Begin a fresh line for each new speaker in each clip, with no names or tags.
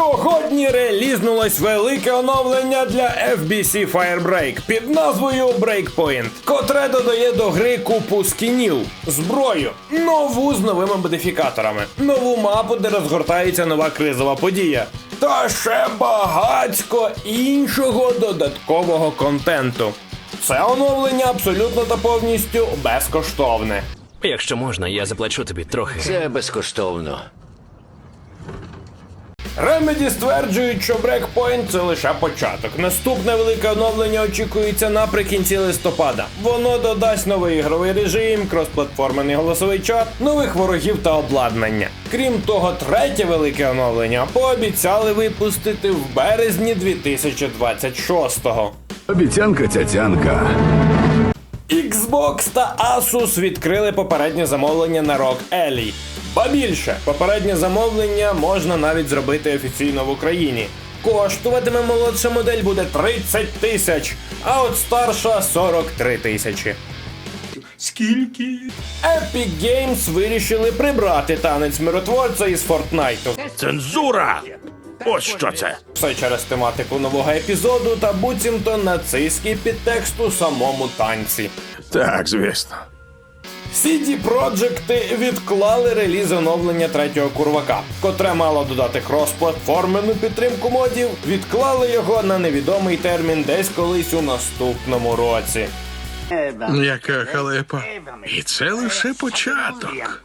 Сьогодні релізнулось велике оновлення для FBC Firebreak під назвою Breakpoint, котре додає до гри купу скінів, зброю, нову з новими модифікаторами, нову мапу, де розгортається нова кризова подія. Та ще багацько іншого додаткового контенту. Це оновлення абсолютно та повністю безкоштовне.
Якщо можна, я заплачу тобі трохи.
Це безкоштовно.
Remedy стверджують, що Breakpoint це лише початок. Наступне велике оновлення очікується наприкінці листопада. Воно додасть новий ігровий режим, кросплатформений голосовий чат, нових ворогів та обладнання. Крім того, третє велике оновлення пообіцяли випустити в березні 2026-го.
Обіцянка цяцянка.
Xbox та Asus відкрили попереднє замовлення на ROG Ally. Ба більше, попереднє замовлення можна навіть зробити офіційно в Україні. Коштуватиме молодша модель буде 30 тисяч, а от старша 43 тисячі.
Скільки?
Epic Games вирішили прибрати танець миротворця із Фортнайту.
Цензура! Ось що це.
Все через тематику нового епізоду та буцімто нацистський підтекст у самому танці.
Так, звісно.
CD Projekt відклали реліз оновлення третього курвака, котре мало додати крос-платформену підтримку модів, відклали його на невідомий термін десь колись у наступному році.
Яка халепа. І це лише початок.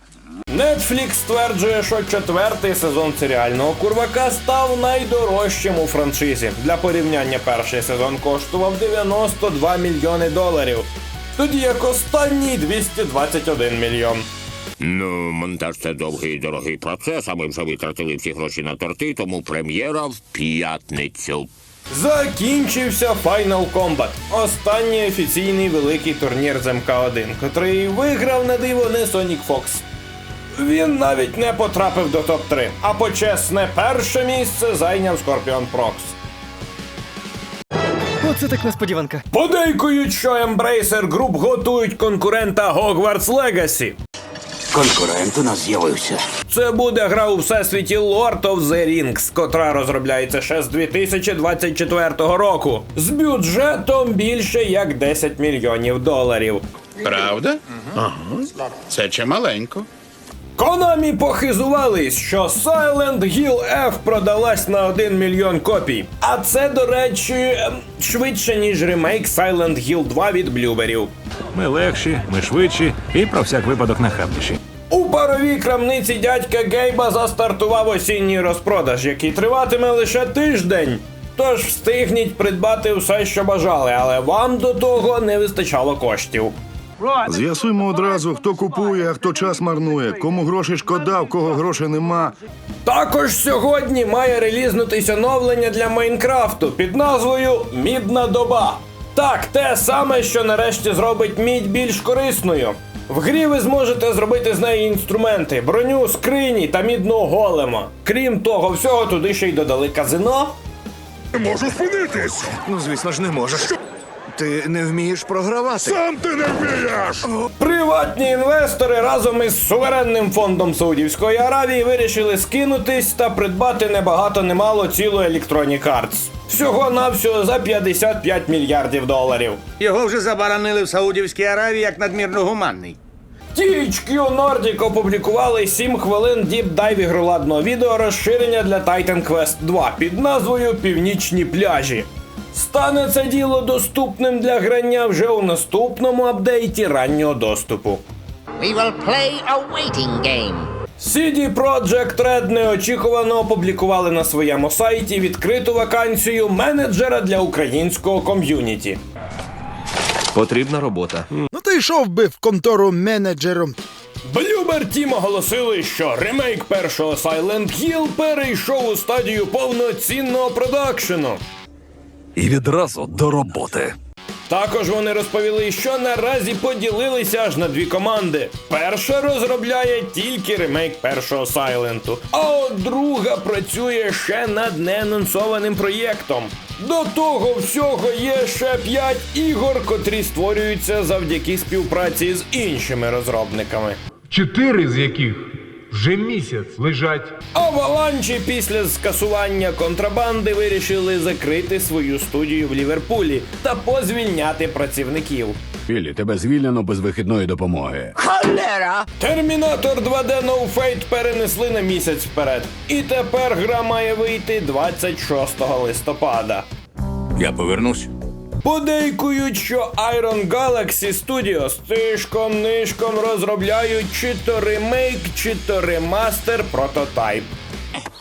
Netflix стверджує, що четвертий сезон серіального курвака став найдорожчим у франшизі. Для порівняння перший сезон коштував 92 мільйони доларів, тоді як останній 221 мільйон.
Ну, монтаж це довгий і дорогий процес, а ми вже витратили всі гроші на торти, тому прем'єра в п'ятницю.
Закінчився Final Combat, останній офіційний великий турнір з МК1, котрий виграв на диво не Sonic Fox. Він навіть не потрапив до топ-3, а почесне перше місце зайняв Scorpion Prox.
Так несподіванка.
Подейкують, що Embracer Group готують конкурента Hogwarts Legacy.
Конкурент у нас з'явився.
Це буде гра у всесвіті Lord of the Rings, котра розробляється ще з 2024 року, з бюджетом більше як 10 мільйонів доларів.
Правда? Ага. Це чималенько.
Конамі похизувались, що Silent Hill F продалась на 1 мільйон копій. А це, до речі, ем, швидше, ніж ремейк Silent Hill 2 від блюберів.
Ми легші, ми швидші і про всяк випадок нахабніші.
У паровій крамниці дядька Гейба застартував осінній розпродаж, який триватиме лише тиждень. Тож встигніть придбати все, що бажали, але вам до того не вистачало коштів.
З'ясуємо одразу, хто купує, а хто час марнує, кому гроші шкода, в кого грошей нема.
Також сьогодні має релізнутись оновлення для Майнкрафту під назвою Мідна доба. Так, те саме, що нарешті зробить мідь більш корисною. В грі ви зможете зробити з неї інструменти, броню, скрині та мідного голема. Крім того, всього туди ще й додали казино.
Не можу спинитись!
Ну, звісно ж, не можеш. Ти не вмієш програвати.
Сам ти не вмієш!
Приватні інвестори разом із суверенним фондом Саудівської Аравії вирішили скинутись та придбати небагато немало цілу Electronic Arts. Всього навсього за 55 мільярдів доларів.
Його вже забаранили в Саудівській Аравії як надмірно гуманний.
THQ Nordic опублікували 7 хвилин діп-дайв ігроладного відео розширення для Titan Quest 2 під назвою Північні пляжі. Стане це діло доступним для грання вже у наступному апдейті раннього доступу.
We will play a waiting game.
CD Projekt Red неочікувано опублікували на своєму сайті відкриту вакансію менеджера для українського ком'юніті.
Потрібна робота.
Ну ти йшов би в контору менеджером.
Bloober Team оголосили, що ремейк першого Silent Hill перейшов у стадію повноцінного продакшену.
І відразу до роботи.
Також вони розповіли, що наразі поділилися аж на дві команди. Перша розробляє тільки ремейк першого Сайленту, а от друга працює ще над неанонсованим проєктом. До того всього є ще 5 ігор, котрі створюються завдяки співпраці з іншими розробниками.
чотири з яких вже місяць лежать
Аваланчі після скасування контрабанди вирішили закрити свою студію в Ліверпулі та позвільняти працівників.
Біллі, тебе звільнено без вихідної допомоги.
Термінатор 2D No Fate перенесли на місяць вперед. І тепер гра має вийти 26 листопада.
Я повернусь.
Подейкують, що Iron Galaxy Studios тишком нишком розробляють чи то ремейк, чи то ремастер прототайп.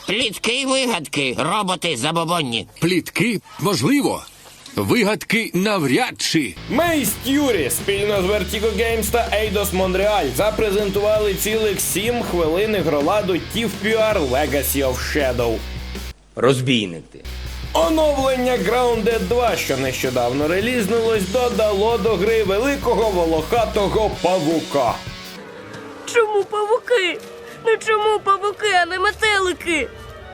Плітки й вигадки, роботи забобонні.
Плітки можливо. Вигадки навряд чи.
Мейс Юрі спільно з Vertigo Games та Eidos Montreal запрезентували цілих 7 хвилин ігроладу TFPR Legacy of Shadow.
Розбійник ти.
Оновлення Grounded 2, що нещодавно релізнулось, додало до гри великого волохатого павука.
Чому павуки? Ну чому павуки, а не метелики?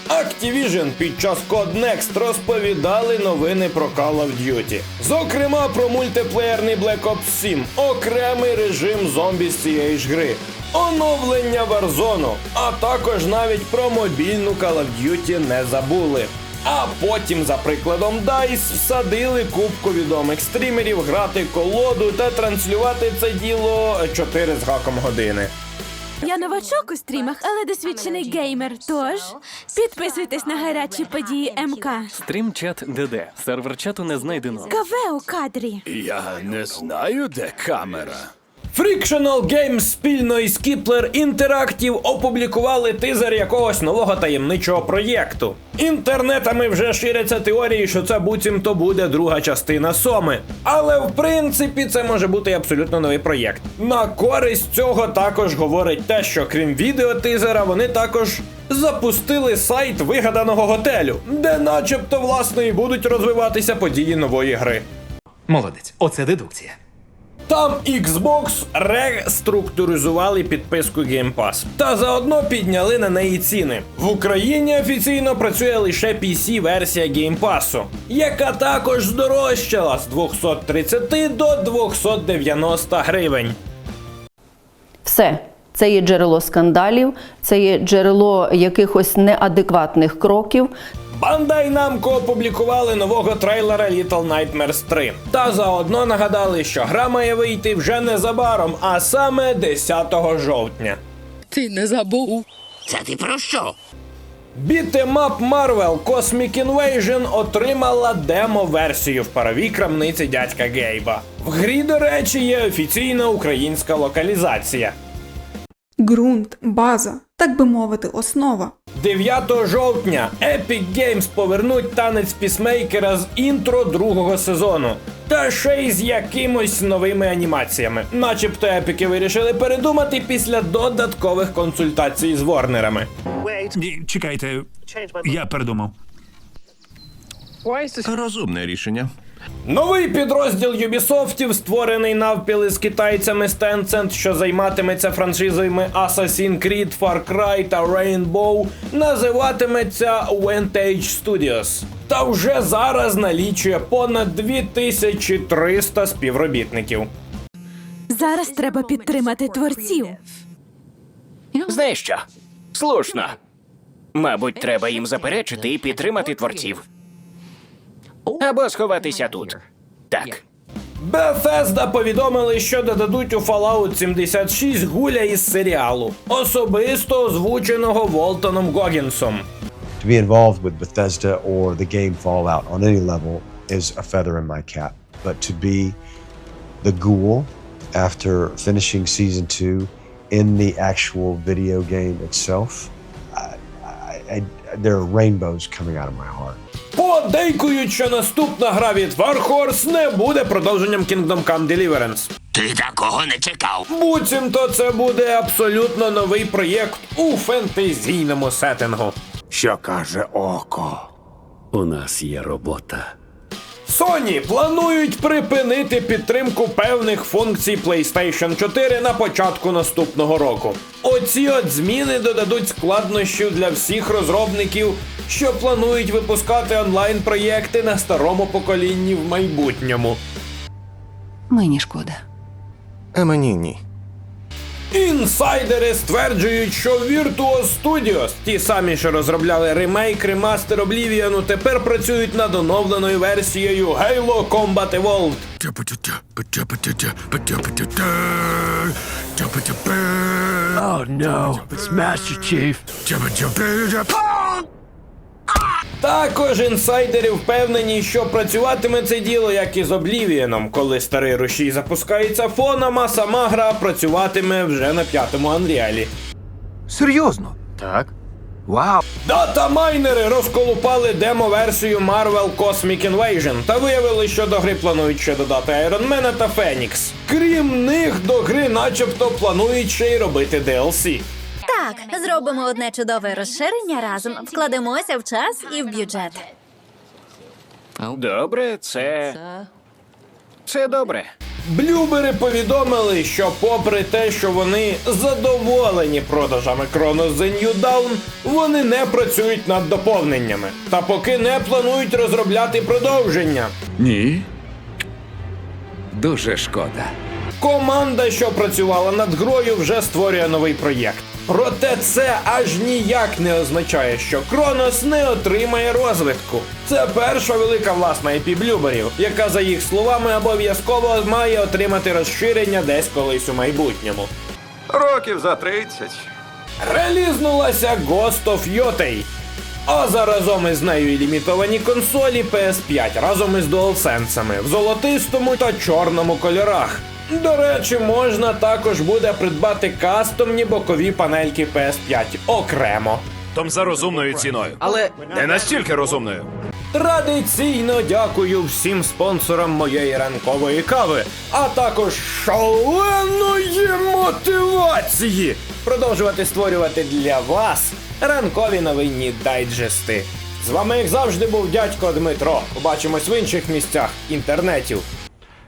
Activision під час Codenext розповідали новини про Call of Duty. Зокрема, про мультиплеєрний Black Ops 7, окремий режим зомбі з цієї ж гри, оновлення Warzone, а також навіть про мобільну Call of Duty не забули. А потім, за прикладом DICE, всадили кубку відомих стрімерів грати колоду та транслювати це діло 4 з гаком години.
Я новачок у стрімах, але досвідчений геймер. Тож підписуйтесь на гарячі події МК.
Стрімчат ДД. Сервер чату не знайдено.
Каве у кадрі.
Я не знаю, де камера.
Frictional Games спільно із Kipler Interactive опублікували тизер якогось нового таємничого проєкту. Інтернетами вже ширяться теорії, що це буцімто буде друга частина Соми. Але в принципі це може бути абсолютно новий проєкт. На користь цього також говорить те, що крім відеотизера, вони також запустили сайт вигаданого готелю, де начебто власне і будуть розвиватися події нової гри.
Молодець, оце дедукція.
Там Xbox реструктуризували підписку Game Pass та заодно підняли на неї ціни. В Україні офіційно працює лише PC-версія Game Pass, яка також здорожчала з 230 до 290 гривень.
Все. Це є джерело скандалів, це є джерело якихось неадекватних кроків.
Bandai Namco опублікували нового трейлера Little Nightmares 3. Та заодно нагадали, що гра має вийти вже незабаром, а саме 10 жовтня.
Ти не забув.
Це ти про що?
Бітемап Marvel Cosmic Invasion отримала демо-версію в паровій крамниці дядька Гейба. В грі, до речі, є офіційна українська локалізація.
Ґрунт, база, так би мовити, основа.
9 жовтня Epic Games повернуть танець пісмейкера з інтро другого сезону. Та ще й з якимось новими анімаціями. Начебто епіки вирішили передумати після додаткових консультацій з Ворнерами.
Ні, чекайте, я передумав.
Розумне рішення.
Новий підрозділ Юбісофтів, створений навпіл із китайцями з Tencent, що займатиметься франшизами Assassin's Creed, Far Cry та Rainbow, називатиметься Vantage Studios. Та вже зараз налічує понад 2300 співробітників.
Зараз треба підтримати творців.
Знаєш що? Слушно. Мабуть, треба їм заперечити і підтримати творців. Або сховатися тут. Так.
Bethesda повідомили, що додадуть у Fallout 76 гуля із серіалу, особисто озвученого Волтоном Гогінсом.
To be involved with Bethesda or the game Fallout on any level is a feather in my cap. But to be the ghoul after finishing season two in the actual video game itself, I, there are rainbows coming out of my heart.
Подейкують, що наступна гра від Warhorse не буде продовженням Kingdom Come Deliverance.
Ти такого не чекав.
Буцімто це буде абсолютно новий проєкт у фентезійному сеттингу.
Що каже око? У нас є робота.
Sony планують припинити підтримку певних функцій PlayStation 4 на початку наступного року. Оці от зміни додадуть складнощів для всіх розробників, що планують випускати онлайн-проєкти на старому поколінні в майбутньому.
Мені шкода.
А мені ні.
Інсайдери стверджують, що Virtuos Studios, ті самі, що розробляли ремейк, ремастер Oblivion, тепер працюють над оновленою версією Halo Combat Evolved.
Oh no, it's Master Chief.
Також інсайдери впевнені, що працюватиме це діло як і з Oblivion, коли старий рушій запускається фоном, а сама гра працюватиме вже на п'ятому Unreal.
Серйозно? Так. Вау.
Датамайнери розколупали демо-версію Marvel Cosmic Invasion та виявили, що до гри планують ще додати Айронмена та Фенікс. Крім них, до гри начебто планують ще й робити DLC.
Так, зробимо одне чудове розширення разом, вкладемося в час і в бюджет.
Добре, це. Це добре.
Блюбери повідомили, що попри те, що вони задоволені продажами Chronos The New Dawn, вони не працюють над доповненнями та поки не планують розробляти продовження.
Ні. Дуже шкода.
Команда, що працювала над грою, вже створює новий проєкт. Проте це аж ніяк не означає, що Кронос не отримає розвитку. Це перша велика власна IP блюберів, яка, за їх словами, обов'язково має отримати розширення десь колись у майбутньому.
Років за 30.
Релізнулася Ghost of Yotei. А заразом із нею і лімітовані консолі PS5 разом із DualSense в золотистому та чорному кольорах. До речі, можна також буде придбати кастомні бокові панельки PS5 окремо.
Том за розумною ціною.
Але
Не настільки розумною.
Традиційно дякую всім спонсорам моєї ранкової кави, а також шаленої мотивації продовжувати створювати для вас ранкові новинні дайджести. З вами, як завжди, був дядько Дмитро. Побачимось в інших місцях інтернетів.